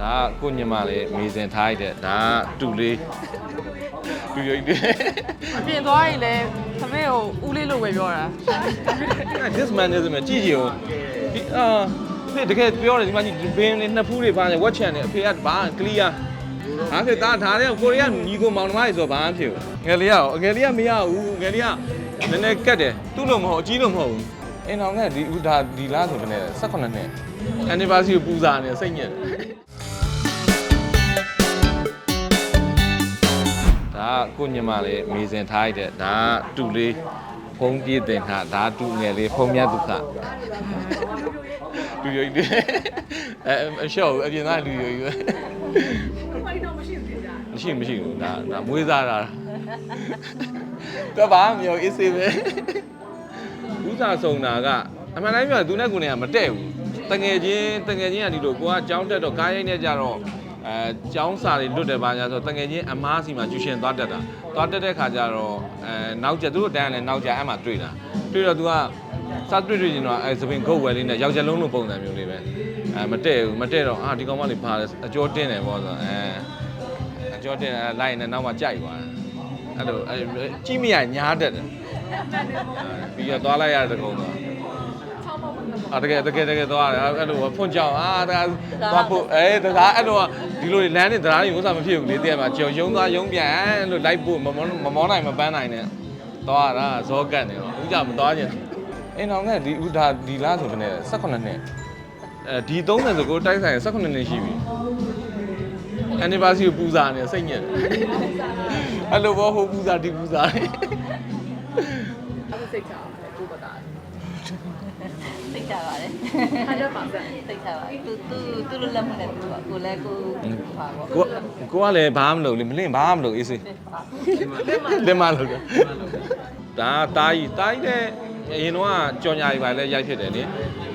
ဒါကကိုညမလေးမေစင်ထားရတဲ့ဒါကတူလေးတူရိပ်တွေအပြင်သွားရင်လည်းသမီးကိုဦးလေးလို့ပဲပြောတာ this man is မကြည့်ကြည့်ဦးဒီအာဖေတကယ်ပြောတယ်ဒီမှာကြီးဘင်းလေးနှစ်ဖူးတွေပါနေဝက်ချန်နေအဖေကဘာကလီးယာဟာဖေသားဒါတဲ့ကိုရီးယားညီကိုမောင်နှမတွေဆိုဘာမှဖြစ်ဘူးငယ်လေးရောငယ်လေးကမရဘူးငယ်လေးကနည်းနည်းကတ်တယ်သူ့လို့မဟုတ်အကြီးလို့မဟုတ်ဘူးအင်းအောင်ကဒီဦးဒါဒီလားဆိုတဲ့18နှစ် anniversary ကိုပူဇာနေစိတ်ညစ်တယ် ကကိုညမလေးမေစင်ထားရတဲ့ဒါကတူလေးဖုံးပြေးတင်ထားဒါကတူငယ်လေးဖုံးမြတ်ဒုက္ခလူယိုကြီးအဲအရှော့အပြင်သားလူယိုကြီးပဲမရှိမရှိဘူးဒါဒါမွေးစားတာတော့ဘာမှမပြောအေးစေးပဲဥစားဆောင်တာကအမှန်တိုင်းပြောသူနဲ့ကိုယ်နဲ့ကမတည့်ဘူးတငယ်ချင်းတငယ်ချင်းကဒီလိုကိုကကြောင်းတက်တော့ကားရိုက်နေကြတော့ အဲကျောင်းစာတွေလွတ်တယ်ပါညာဆိုတငယ်ချင်းအမားစီမှာကျူရှင်သွားတက်တာသွားတက်တဲ့ခါကျတော့အဲနောက်ကျသူတို့တန်းလည်းနောက်ကျအဲ့မှာတွေ့တာတွေ့တော့ तू ကစတွေ့တွေ့ကျင်တော့အဲသပင်ဂုတ်ဝယ်လေးနဲ့ယောက်ျားလုံးလိုပုံစံမျိုးလေးပဲအဲမတည့်ဘူးမတည့်တော့အာဒီကောင်မလေးပါလဲအကျော်တင်းတယ်ပေါ့ဆိုအဲအကျော်တင်းအဲလိုက်နေနောက်မှကြိုက်သွားတယ်အဲ့လိုအဲကြီးမရညားတတ်တယ်ပြီးတော့သွားလိုက်ရတဲ့ကုန်းတော့ အာတကယ်တကယ်တကယ်သွားတယ်အဲ့လိုဖွင့်ကြောင်အာတကယ်သွားဖို့အဲတကားအဲ့လိုဒီလိုလမ်းနဲ့တရားတွေဥစားမဖြစ်ဘူးလေတည့်ရမှာကြောင်ယုံသွားယုံပြန်အဲ့လိုလိုက်ဖို့မမောမမောနိုင်မပန်းနိုင်နဲ့သွားတာဇောကတ်နေတော့ဥကြမသွားကျင်အင်းအောင်နဲ့ဒီဦးဒါဒီလားဆိုတဲ့18နှစ်အဲဒီ30ဆိုကိုတိုက်ဆိုင်18နှစ်ရှိပြီ anniversary ကိုပူဇာနေစိတ်ညစ်တယ်အဲ့လိုဘောဟိုပူဇာဒီပူဇာနေအခုစိတ်ချအောင်ကိုပတာ သိကြပါတယ်100%သိကြပါသူသူသူလိုလက်မနဲ့သူကကိုလည်းကိုပါပေါ့ကိုကိုကလည်းဘာမှမလုပ်လေမလင့်ဘာမှမလုပ်အေးစေးလက်မလုပ်တယ်ဒါတာကြီးတာကြီးတဲ့အရင်တော့ကြော်ညာကြီးပါလဲရိုက်ဖြစ်တယ်လေ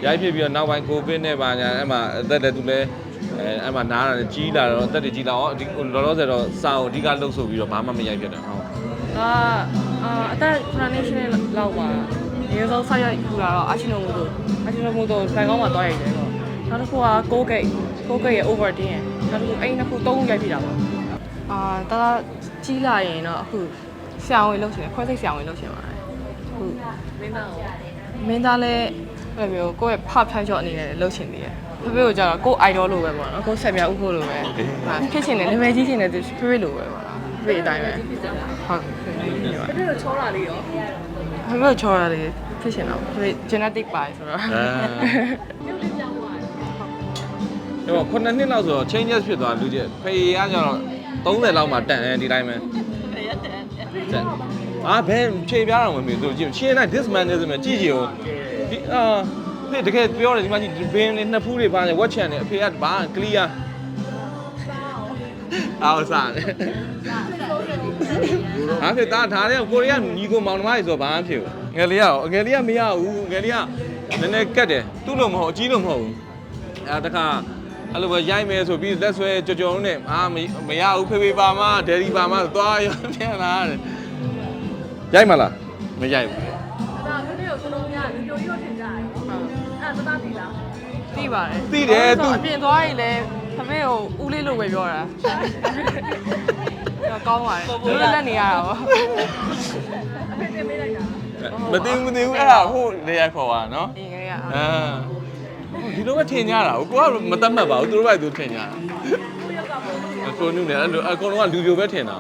ရိုက်ဖြစ်ပြီးတော့နောက်ပိုင်းကိုဗစ်နဲ့ပါညာအဲ့မှာအသက်လည်းသူလည်းအဲအဲ့မှာနားတာကြီးလာတော့အသက်တွေကြီးလာတော့ဒီလောလောဆယ်တော့စာကိုအဓိကလှုပ်ဆိုပြီးတော့ဘာမှမရိုက်ဖြစ်တယ်ဟုတ်ဒါအာအသက်9 nation လောက်ပါ အရင်ဆုံးဆိုက်ရိုက်ထူတာတော့အာရှင်နိုမိုတိုအာရှင်နိုမိုတိုဘန်ကောက်မှာတွားရိုက်တယ်ပေါ့နောက်တစ်ခုကကိုဂိတ်ကိုဂိတ်ရဲ့ over တင်းရယ်နောက်တစ်ခုအဲ့ဒီနှစ်ခုသုံးခုရိုက်ပြတာပေါ့အာတလားကြီးလာရင်တော့အခုဆရာဝန်လုပ်ရှင်ခွဲစိတ်ဆရာဝန်လုပ်ရှင်ပါတယ်အခုမင်းသားကိုမင်းသားလည်းဘယ်လိုမျိုးကိုယ့်ရဲ့ဖဖန်ချော့အနေနဲ့လုပ်ရှင်နေရယ်ဖေဖေကိုကြတော့ကို idol လိုပဲပေါ့နော်ကိုဆက်မြဥဖို့လိုပဲဟာဖြစ်ချင်တယ်နာမည်ကြီးချင်တယ်သူဖေဖေလိုပဲပေါ့နော်ဖေဖေအတိုင်းပဲဟုတ်ဖေဖေကိုချောတာလေးရော ဘာလို့ချောရလဲဖြစ်ရှင်တော့ဖြစ် genetic ပါတယ်ဆိုတော့အဲအဲ့တော့ခုနှစ်နှစ်လောက်ဆိုတော့ changes ဖြစ်သွားလူကြီးဖေရကကျတော့30လောက်မှတန်တယ်ဒီတိုင်းပဲတန်အာဘယ်ခြေပြားတော်ဝင်ပြီသူကြည့်ချင်းလိုက် this man is ကြည့်ကြည့်ဦးဒီအာဖေတကယ်ပြောတယ်ဒီမှာကြည့်ဘင်းလေးနှစ်ဖူးတွေပါတယ်ဝက်ချန်တယ်အဖေကဘာ clear အာဥစားလေဟာဖြစ်တာဒါလည်းကိုရီးယားညီကိုမောင်နှမတွေဆိုတော့ဘာမှဖြစ်ဘူးငယ်လေးရောငယ်လေးကမရဘူးငယ်လေးကနည်းနည်းကတ်တယ်သူ့လိုမဟုတ်အကြီးလိုမဟုတ်ဘူးအဲတခါအဲ့လိုပဲရိုက်မယ်ဆိုပြီးလက်ဆွဲကြော်ကြော်နဲ့အာမရဘူးဖေဖေပါမဒယ်ဒီပါမသွားရပြန်လာတယ်ရိုက်မလားမရိုက်ဘူးဒါမင်းတို့စလုံးများဗီဒီယိုကြီးတော့ထင်ကြတယ်ဟုတ်ပါဘူးအဲ့ဒါသတိလားသိပါတယ်သိတယ်သူအပြင်သွားရင်လည်း ။သမီးကိုဦးလေးလို့ပဲပြောတာ။ကောင်းပါတယ်။လူလက်လက်နေရတာပေါ့မသိဘူးမသိဘူးအဲ့ဒါဟိုနေရာခေါ်ပါနော်။အင်းကလေးကအာဒီလိုပဲထင်ကြတာကိုကမတတ်မှတ်ပါဘူးသူတို့ပဲသူထင်ကြတာကိုနုနဲ့အဲ့လိုအကောင်လုံးကလူပြိုပဲထင်တာ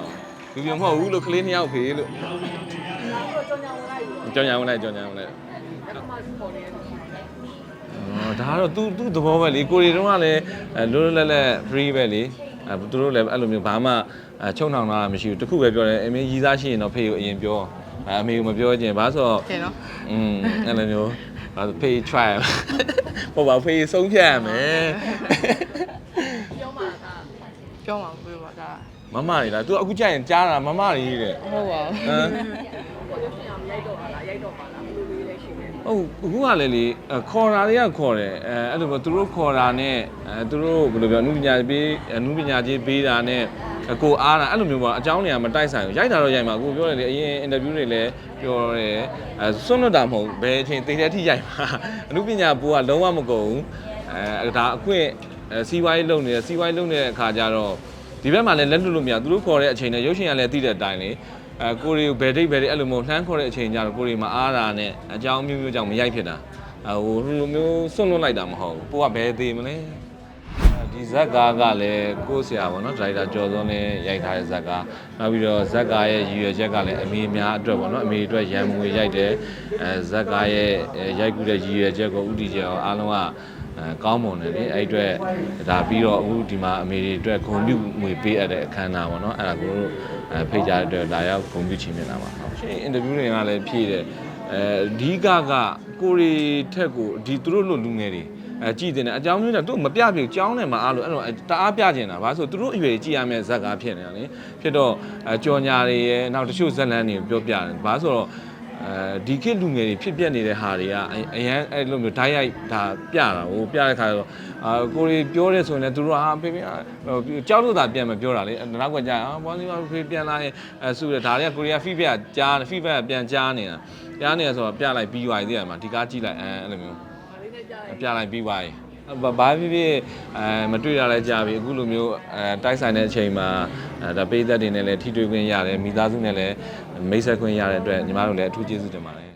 လူပြိုမဟုတ်ဘူးလို့ကလေးနှစ်ယောက်ဖေးလို့ကြောင်ညာဝင်လိုက်ကြောင်ညာဝင်လိုက်ကြောင်ညာဝင်လိုက် ဒါကတော့ तू तू သဘောပဲလေကိုရီတုန်းကလည်းအဲလွတ်လွတ်လပ်လပ် free ပဲလေအဲသူတို့လည်းအဲ့လိုမျိုးဘာမှအဲချုပ်နှောင်တာမရှိဘူးတခုပဲပြောတယ်အမေရီးစားရှိရင်တော့ဖေကိုအရင်ပြောအဲအမေကိုမပြောချင်ဘာဆိုတော့ကဲနော်อืมအဲ့လိုမျိုးဘာဖေး try ပေါ့ပါဖေးဆုံးဖြတ်ရမယ်ပြောမှာဒါပြောမှာပြောပါဒါမမတွေလား तू အခုကြာရင်ကြားတာမမတွေတဲ့ဟုတ်ပါဘူးဟမ်ရိုက်တော့ပါလားရိုက်တော့ပါလားဘယ်လို ဟုတ်အခုကလည်းလေခေါ်တာတွေကခေါ်တယ်အဲအဲ့လိုမျိုးသူတို့ခေါ်တာနဲ့အဲသူတို့ဘယ်လိုပြောအမှုပညာပေးအမှုပညာကြီးပေးတာနဲ့ကိုအားတာအဲ့လိုမျိုးပေါ့အကြောင်းတွေကမတိုက်ဆိုင်ဘူးရိုက်တာတော့ရိုက်မှာကိုပြောတယ်လေအရင်အင်တာဗျူးတွေလည်းပြောတယ်အဲစွန့်လွတ်တာမဟုတ်ဘယ်အချိန်တည်တဲ့အထိရိုက်မှာအမှုပညာပိုးကလုံးဝမကုန်ဘူးအဲဒါအခွင့်အဲစီးပွားရေးလုပ်နေတယ်စီးပွားရေးလုပ်နေတဲ့အခါကျတော့ဒီဘက်မှာလည်းလက်လွတ်လို့မရဘူးသူတို့ခေါ်တဲ့အချိန်နဲ့ရုပ်ရှင်ကလည်းသိတဲ့အတိုင်းလေ အဲကိုရီကိုဘယ်ဒိတ်ဘယ်ဒိတ်အဲ့လိုမျိုးလှမ်းခေါ်တဲ့အချိန်ကျတော့ကိုရီမှာအားတာနဲ့အကြောင်းမျိုးမျိုးကြောင့်မရိုက်ဖြစ်တာအဲဟိုလိုမျိုးစွန့်လွတ်လိုက်တာမဟုတ်ဘူးကိုကဘယ်သေးမလဲ ဒီဇက်ကားကလည်းကိုယ့်ဆရာပေါ့နော်ဒရိုက်တာကျော်စောနဲ့ရိုက်ထားတဲ့ဇက်ကားနောက်ပြီးတော့ဇက်ကားရဲ့ရည်ရွယ်ချက်ကလည်းအမေများအတွက်ပေါ့နော်အမေအတွက်ရန်မွေရိုက်တယ်အဲဇက်ကားရဲ့ရိုက်ကူတဲ့ရည်ရွယ်ချက်ကိုဥတီချက်အောင်အားလုံးကအဲကောင်းမွန်တယ်လေအဲ့အတွက်ဒါပြီးတော့အခုဒီမှာအမေတွေအတွက်ဂုဏ်ပြုငွေပေးအပ်တဲ့အခမ်းအနားပေါ့နော်အဲ့ဒါကိုတို့အဲဖိတ်ကြားတဲ့အတွက်လာရောက်ဂုဏ်ပြုချီးမြှင့်တာပါဟုတ်ရှင်အင်တာဗျူးတွေကလည်းဖြည့်တယ်အဲဒီကကကိုရီထက်ကိုဒီသူတို့လိုလူငယ်တွေ အဲကြည်တင်တယ်အကြောင်းမျိုးနဲ့သူမပြပြကြောင်းတယ်မှာအားလို့အဲ့တော့တအားပြကျင်တာဘာလို့ဆိုသူတို့အရွယ်ကြည်ရမယ့်ဇက်ကားဖြစ်နေတာလေဖြစ်တော့အဲကြော်ညာတွေရဲ့နောက်တချို့ဇက်လန်းတွေပြောပြတယ်ဘာလို့ဆိုတော့အဲဒီခေတ်လူငယ်တွေဖြစ်ပျက်နေတဲ့ဟာတွေကအအရန်အဲ့လိုမျိုးဓာတ်ရိုက်ဒါပြတာဟိုပြတဲ့ခါကျတော့အာကိုရီပြောရဲဆိုရင်လည်းသူတို့ဟာဖေဖေဟိုကြောက်လို့သာပြန်မပြောတာလေနောက်ကကြာအာဘောလီမဖေပြန်လာရင်အဲဆူတယ်ဒါတွေကကိုရီးယား feedback ကြား feedback ပြန်ကြားနေတာကြားနေတာဆိုတော့ပြလိုက်ပြီးသွားပြီသိရမှာဒီကားကြည့်လိုက်အဲအဲ့လိုမျိုး ပြလိုက်ပြီးသွားပြီဘာဘာဖြစ်ဖြစ်အဲမတွေ့ရလဲကြာပြီအခုလိုမျိုးအဲတိုက်ဆိုင်တဲ့အချိန်မှာအဲဒါပေးသက်တွေနဲ့လည်းထိတွေ့ခွင့်ရတယ်မိသားစုနဲ့လည်းမိတ်ဆက်ခွင့်ရတဲ့အတွက်ညီမတို့လည်းအထူးကျေးဇူးတင်ပါတယ်